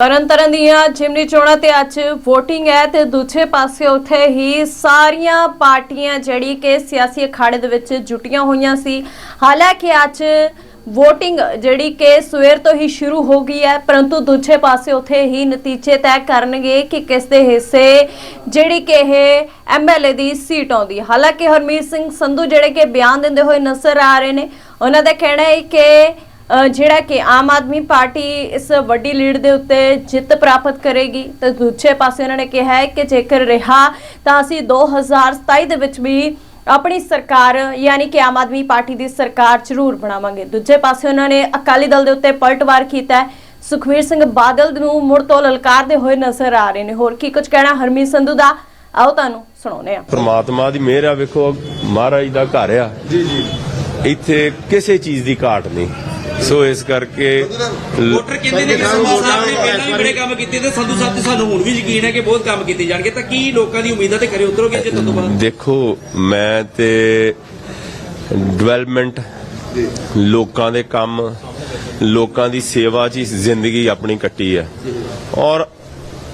ਤਰਨਤਾਰਨ ਦੀਆਂ ਜਿਮਨੀ ਚੋਣਾਂ ਤੇ ਅੱਜ VOTING ਹੈ ਤੇ ਦੂਜੇ ਪਾਸੇ ਉੱਥੇ ਹੀ ਸਾਰੀਆਂ ਪਾਰਟੀਆਂ ਜਿਹੜੀ ਕਿ ਸਿਆਸੀ ਅਖਾੜੇ ਦੇ ਵਿੱਚ ਜੁਟੀਆਂ ਹੋਈਆਂ ਸੀ। ਹਾਲਾਂਕਿ ਅੱਜ VOTING ਜਿਹੜੀ ਕਿ ਸਵੇਰ ਤੋਂ ਹੀ ਸ਼ੁਰੂ ਹੋ ਗਈ ਹੈ, ਪਰੰਤੂ ਦੂਜੇ ਪਾਸੇ ਉੱਥੇ ਹੀ ਨਤੀਜੇ ਤੈਅ ਕਰਨਗੇ ਕਿ ਕਿਸ ਦੇ ਹਿੱਸੇ ਜਿਹੜੀ ਕਿ ਇਹ ਐਮਐਲਏ ਦੀ ਸੀਟ ਆਉਂਦੀ ਹਾਲਾਂਕਿ ਹਰਮੀਤ ਸਿੰਘ ਸੰਧੂ ਜਿਹੜੇ ਕਿ ਬਿਆਨ ਦਿੰਦੇ ਹੋਏ ਨਜ਼ਰ ਆ ਰਹੇ ਨੇ, ਉਹਨਾਂ ਦਾ ਕਹਿਣਾ ਹੈ ਕਿ ਜਿਹੜਾ ਕਿ ਆਮ ਆਦਮੀ ਪਾਰਟੀ ਇਸ ਵੱਡੀ ਲੀਡ ਦੇ ਉੱਤੇ ਜਿੱਤ ਪ੍ਰਾਪਤ ਕਰੇਗੀ ਤੇ ਦੂਜੇ ਪਾਸੇ ਉਹਨਾਂ ਨੇ ਕਿਹਾ ਹੈ ਕਿ ਜੇਕਰ ਰਿਹਾ ਤਾਂ ਅਸੀਂ 2027 ਦੇ ਵਿੱਚ ਵੀ ਆਪਣੀ ਸਰਕਾਰ ਯਾਨੀ ਕਿ ਆਮ ਆਦਮੀ ਪਾਰਟੀ ਦੀ ਸਰਕਾਰ ਜ਼ਰੂਰ ਬਣਾਵਾਂਗੇ। ਦੂਜੇ ਪਾਸੇ ਉਹਨਾਂ ਨੇ ਅਕਾਲੀ ਦਲ ਦੇ ਉੱਤੇ ਪਲਟਵਾਰ ਕੀਤਾ ਹੈ। ਸੁਖਵੀਰ ਸਿੰਘ ਬਾਦਲ ਨੂੰ ਮੁੜ ਤੋਂ ਲਲਕਾਰਦੇ ਹੋਏ ਨਜ਼ਰ ਆ ਰਹੇ ਨੇ। ਹੋਰ ਕੀ ਕੁਝ ਕਹਿਣਾ ਹਰਮੀਤ ਸੰਧੂ ਦਾ? ਆਓ ਤੁਹਾਨੂੰ ਸੁਣਾਉਂਦੇ ਹਾਂ। ਪ੍ਰਮਾਤਮਾ ਦੀ ਮਿਹਰ ਆ ਵੇਖੋ ਮਹਾਰਾਜ ਦਾ ਘਰ ਆ। ਜੀ ਜੀ। ਇੱਥੇ ਕਿਸੇ ਚੀਜ਼ ਦੀ ਘਾਟ ਨਹੀਂ। ਸੋ ਇਸ ਕਰਕੇ ਵੋਟਰ ਕਹਿੰਦੇ ਨੇ ਕਿ ਸੰਧੂ ਸਾਹਿਬ ਨੇ ਪਹਿਲਾਂ ਵੀ ਬੜੇ ਕੰਮ ਕੀਤੇ ਤੇ ਸੰਧੂ ਸਾਹਿਬ ਤੇ ਸਾਨੂੰ ਹੁਣ ਵੀ ਯਕੀਨ ਹੈ ਕਿ ਬਹੁਤ ਕੰਮ ਕੀਤੇ ਜਾਣਗੇ। ਤਾਂ ਕੀ ਲੋਕਾਂ ਦੀ ਉਮੀਦਾਂ ਤੇ ਕਰੇ ਉਤਰੋਗੇ ਜਿੱਤਣ ਤੋਂ ਬਾਅਦ? ਦੇਖੋ ਮੈਂ ਤੇ ਡਿਵੈਲਪਮੈਂਟ ਲੋਕਾਂ ਦੇ ਕੰਮ ਲੋਕਾਂ ਦੀ ਸੇਵਾ 'ਚ ਹੀ ਜ਼ਿੰਦਗੀ ਆਪਣੀ ਕੱਟੀ ਹੈ। ਔਰ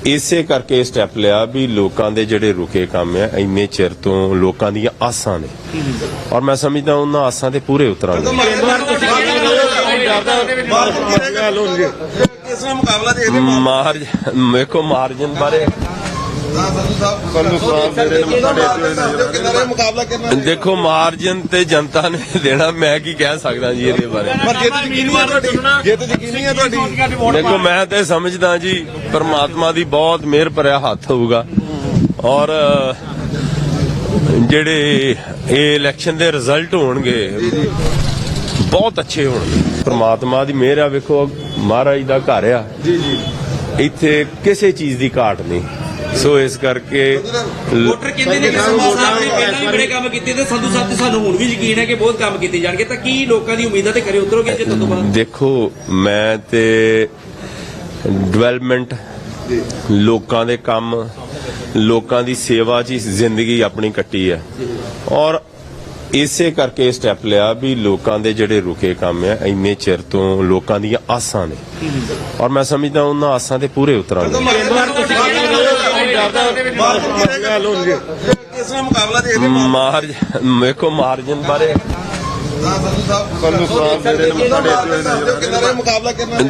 ਇਸੇ ਕਰਕੇ ਇਹ ਸਟੈਪ ਲਿਆ ਵੀ ਲੋਕਾਂ ਦੇ ਜਿਹੜੇ ਰੁਕੇ ਕੰਮ ਆ ਇੰਨੇ ਚਿਰ ਤੋਂ ਲੋਕਾਂ ਦੀਆਂ ਆਸਾਂ ਨੇ। ਔਰ ਮੈਂ ਸਮਝਦਾ ਉਹਨਾਂ ਆਸਾਂ ਤੇ ਪੂਰੇ ਉਤਰਾਂਗੇ। ਕਿਸ ਨਾਲ ਮੁਕਾਬਲਾ ਦੇਖਦੇ ਮਾਰਜ ਵੇਖੋ ਮਾਰਜਨ ਬਾਰੇ। ਦੇਖੋ ਮਾਰਜਨ ਤੇ ਜਨਤਾ ਨੇ ਦੇਣਾ ਮੈਂ ਕੀ ਕਹਿ ਸਕਦਾ ਜੀ ਇਹਦੇ ਬਾਰੇ। ਪਰ ਜਿੱਤ ਯਕੀਨੀ ਹੈ ਤੁਹਾਡੀ ਜਿੱਤ ਯਕੀਨੀ ਹੈ ਤੁਹਾਡੀ? ਦੇਖੋ ਮੈਂ ਤੇ ਸਮਝਦਾ ਜੀ ਪਰਮਾਤਮਾ ਦੀ ਬਹੁਤ ਮਿਹਰ ਭਰਿਆ ਹੱਥ ਹੋਊਗਾ। ਔਰ ਜਿਹੜੇ ਇਹ ਇਲੈਕਸ਼ਨ ਦੇ ਰਿਜ਼ਲਟ ਹੋਣਗੇ ਬਹੁਤ ਅੱਛੇ ਹੋਣਗੇ ਪਰਮਾਤਮਾ ਦੀ ਮਿਹਰ ਆ ਵੇਖੋ ਮਹਾਰਾਜ ਦਾ ਘਰ ਆ। ਜੀ ਜੀ। ਇੱਥੇ ਕਿਸੇ ਚੀਜ਼ ਦੀ ਘਾਟ ਨਹੀਂ। ਸੋ ਇਸ ਕਰਕੇ ਵੋਟਰ ਕਹਿੰਦੇ ਨੇ ਕਿ ਸੰਧੂ ਸਾਹਿਬ ਨੇ ਪਹਿਲਾਂ ਵੀ ਬੜੇ ਕੰਮ ਕੀਤੇ ਤੇ ਸੰਧੂ ਸਾਹਿਬ ਤੇ ਸਾਨੂੰ ਹੁਣ ਵੀ ਯਕੀਨ ਹੈ ਕਿ ਬਹੁਤ ਕੰਮ ਕੀਤੇ ਜਾਣਗੇ। ਤਾਂ ਕੀ ਲੋਕਾਂ ਦੀ ਉਮੀਦਾਂ ਤੇ ਕਰੇ ਉਤਰੋਗੇ ਜਿੱਤਣ ਤੋਂ ਬਾਅਦ? ਦੇਖੋ ਮੈਂ ਤੇ ਡਿਵੈਲਪਮੈਂਟ ਲੋਕਾਂ ਦੇ ਕੰਮ ਲੋਕਾਂ ਦੀ ਸੇਵਾ 'ਚ ਹੀ ਜ਼ਿੰਦਗੀ ਆਪਣੀ ਕੱਟੀ ਹੈ। ਔਰ ਇਸੇ ਕਰਕੇ ਇਹ ਸਟੈਪ ਲਿਆ ਵੀ ਲੋਕਾਂ ਦੇ ਜਿਹੜੇ ਰੁਕੇ ਕੰਮ ਆ ਇੰਨੇ ਚਿਰ ਤੋਂ ਲੋਕਾਂ ਦੀਆਂ ਆਸਾਂ ਨੇ। ਔਰ ਮੈਂ ਸਮਝਦਾ ਉਹਨਾਂ ਆਸਾਂ ਤੇ ਪੂਰੇ ਉਤਰਾਂਗੇ। ਕਿਸ ਨਾਲ ਮੁਕਾਬਲਾ ਮਾਰਜਨ ਬਾਰੇ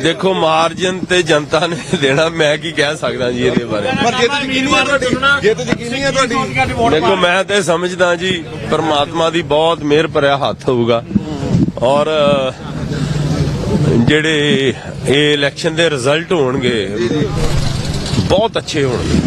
ਦੇਖੋ ਮਾਰਜਨ ਤੇ ਜਨਤਾ ਨੇ ਦੇਣਾ ਮੈਂ ਕੀ ਕਹਿ ਸਕਦਾ ਜੀ ਇਹਦੇ ਬਾਰੇ? ਪਰ ਜਿੱਤ ਯਕੀਨੀ ਹੈ ਤੁਹਾਡੀ ਜਿੱਤ ਯਕੀਨੀ ਹੈ ਤੁਹਾਡੀ? ਦੇਖੋ ਮੈਂ ਤੇ ਸਮਝਦਾ ਜੀ ਪਰਮਾਤਮਾ ਦੀ ਬਹੁਤ ਮਿਹਰ ਭਰਿਆ ਹੱਥ ਹੋਊਗਾ। ਔਰ ਜਿਹੜੇ ਇਹ ਇਲੈਕਸ਼ਨ ਦੇ ਰਿਜ਼ਲਟ ਹੋਣਗੇ ਬਹੁਤ ਅੱਛੇ ਹੋਣਗੇ।